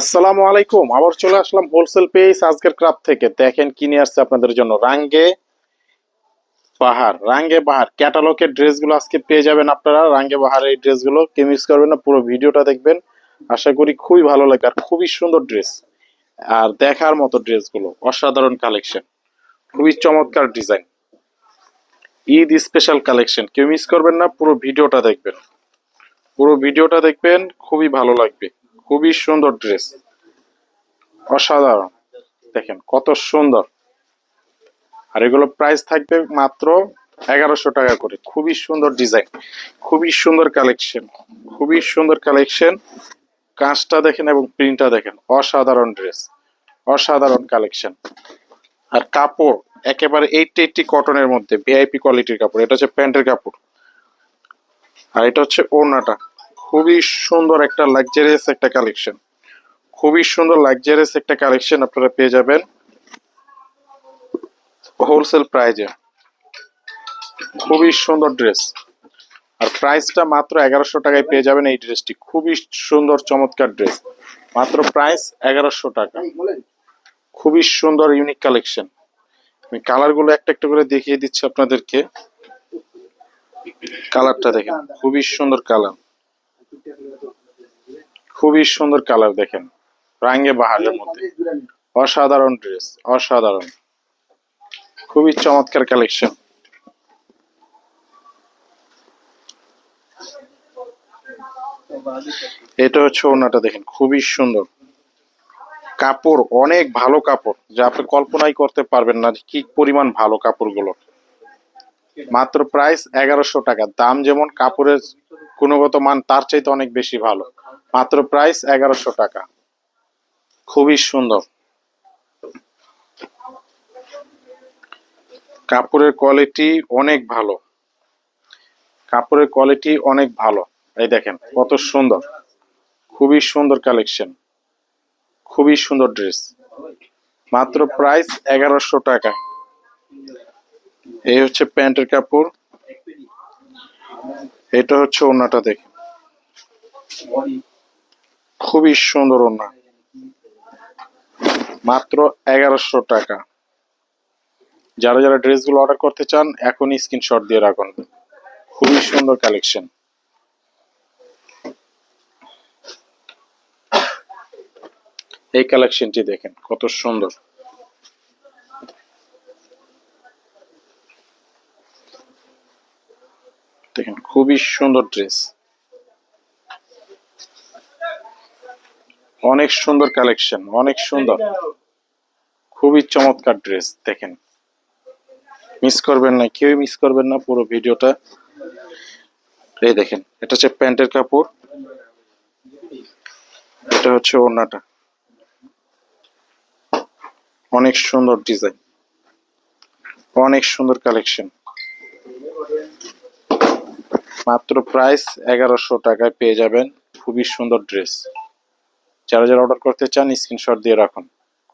আসসালামু আলাইকুম। আবার চলে আসলাম হোলসেল পেজ আজকের ক্রাফট থেকে। দেখেন কিনে আসছে আপনাদের জন্য। রাঙ্গে বাহার রাঙ্গে বাহার। ক্যাটালগের ড্রেসগুলো আজকে পেয়ে যাবেন আপনারা। রাঙ্গে বাহার এই ড্রেসগুলো কেউ মিস করবেন না, পুরো ভিডিওটা দেখবেন। আশা করি খুবই ভালো লাগবে আর খুবই সুন্দর ড্রেস আর দেখার মতো ড্রেসগুলো অসাধারণ কালেকশন খুবই চমৎকার ডিজাইন ঈদ স্পেশাল কালেকশন কেউ মিস করবেন না, পুরো ভিডিওটা দেখবেন। পুরো ভিডিওটা দেখবেন, খুবই ভালো লাগবে। খুবই সুন্দর ড্রেস অসাধারণ। দেখেন কত সুন্দর। আর এগুলো প্রাইস থাকবে মাত্র এগারোশো টাকা করে। খুবই সুন্দর ডিজাইন খুবই সুন্দর কালেকশন খুবই সুন্দর কালেকশন কাঁচটা দেখেন এবং প্রিন্টটা দেখেন, অসাধারণ ড্রেস অসাধারণ কালেকশন আর কাপড়, একেবারে এইটটি এইটটি কটনের মধ্যে ভিআইপি কোয়ালিটির কাপড়, এটা হচ্ছে প্যান্টের কাপড়। আর এটা হচ্ছে ওড়নাটা। খুবই সুন্দর একটা লাক্সারিয়াস একটা কালেকশন খুবই সুন্দর লাক্সারিয়াস একটা কালেকশন আপনারা পেয়ে যাবেন। হোলসেল প্রাইজে খুবই সুন্দর ড্রেস আর প্রাইসটা মাত্র এগারোশো টাকায় পেয়ে যাবেন এই ড্রেসটি খুবই সুন্দর, চমৎকার ড্রেস মাত্র প্রাইস এগারোশো টাকা। খুবই সুন্দর ইউনিক কালেকশন আমি কালারগুলো একটা একটা করে দেখিয়ে দিচ্ছি আপনাদেরকে। কালারটা দেখেন, খুবই সুন্দর কালার খুবই সুন্দর কালার দেখেন। রাঙ্গে বাহারের মধ্যে। অসাধারণ ড্রেস অসাধারণ। খুবই চমৎকার কালেকশন এটা হচ্ছে ওনাটা দেখেন, খুবই সুন্দর। কাপড়, অনেক ভালো কাপড়। যা আপনি কল্পনাই করতে পারবেন না কি পরিমাণ ভালো কাপড়গুলো। মাত্র প্রাইস এগারোশো টাকা। দাম যেমন কাপড়ের গুণগত মান, তার চাইতে অনেক বেশি ভালো। মাত্র প্রাইস এগারোশো টাকা। খুবই সুন্দর। কাপড়ের কোয়ালিটি অনেক ভালো। কাপড়ের কোয়ালিটি অনেক ভালো। এই দেখেন, কত সুন্দর। খুবই সুন্দর কালেকশন খুবই সুন্দর ড্রেস মাত্র প্রাইস এগারোশো টাকা। এই হচ্ছে প্যান্টের কাপড়। এটা হচ্ছে ওড়নাটা দেখেন। খুবই সুন্দর ওড়না। মাত্র এগারোশো টাকা। যারা যারা ড্রেসগুলো অর্ডার করতে চান, এখনই স্ক্রিনশট দিয়ে রাখুন। খুবই সুন্দর কালেকশন। এই কালেকশনটি দেখেন, কত সুন্দর। দেখেন, খুবই সুন্দর ড্রেস। অনেক সুন্দর কালেকশন অনেক সুন্দর। খুবই চমৎকার ড্রেস দেখেন। মিস করবেন না, কেউই মিস করবেন না পুরো ভিডিওটা। এই দেখেন, এটা হচ্ছে প্যান্টের কাপড়। এটা হচ্ছে ওড়নাটা। অনেক সুন্দর ডিজাইন অনেক সুন্দর কালেকশন মাত্র প্রাইস এগারোশো টাকায় পেয়ে যাবেন। খুবই সুন্দর ড্রেস যারা যারা অর্ডার করতে চান স্ক্রিনশট দিয়ে রাখুন।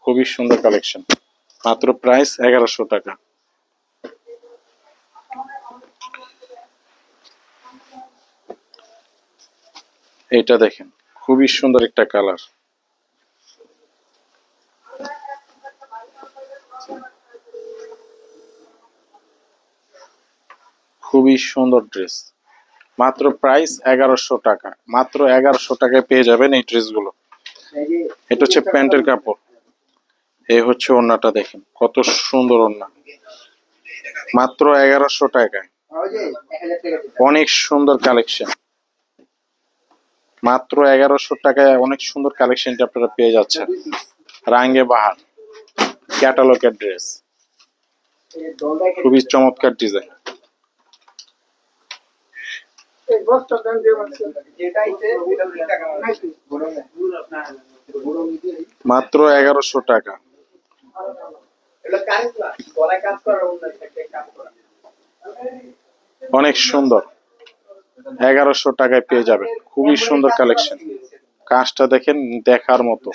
খুবই সুন্দর কালেকশন মাত্র প্রাইস এগারোশো টাকা। এটা দেখেন, খুবই সুন্দর একটা কালার খুবই সুন্দর ড্রেস মাত্র প্রাইস এগারোশো টাকা। মাত্র এগারোশো টাকায় পেয়ে যাবেন এই ড্রেসগুলো এটা হচ্ছে প্যান্টের কাপড়। এই হচ্ছে ওড়নাটা দেখেন, কত সুন্দর ওড়না। মাত্র এগারোশো টাকায়। অনেক সুন্দর কালেকশন। মাত্র এগারোশো টাকায় অনেক সুন্দর কালেকশনটি আপনারা পেয়ে যাচ্ছেন। রাঙ্গে বাহার, ক্যাটালগের ড্রেস। খুবই চমৎকার ডিজাইন। মাত্র এগারোশো টাকা। অনেক সুন্দর। এগারোশো টাকায় পেয়ে যাবেন। খুবই সুন্দর কালেকশন কাজটা দেখেন দেখার মতো।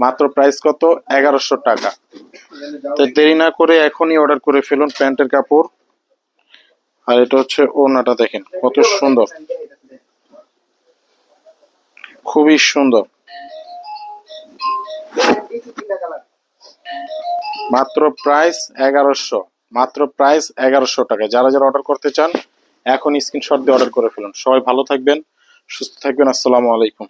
মাত্র প্রাইস কত? এগারোশো টাকা। তো দেরি না করে এখনই অর্ডার করে ফেলুন প্যান্টের কাপড়। আর এটা হচ্ছে ওড়নাটা দেখেন, কত সুন্দর। খুবই সুন্দর। মাত্র প্রাইস এগারোশো, মাত্র প্রাইস এগারোশো টাকা যারা যারা অর্ডার করতে চান, এখন স্ক্রিনশট দিয়ে অর্ডার করে ফেলুন। সবাই ভালো থাকবেন, সুস্থ থাকবেন। আসসালামু আলাইকুম।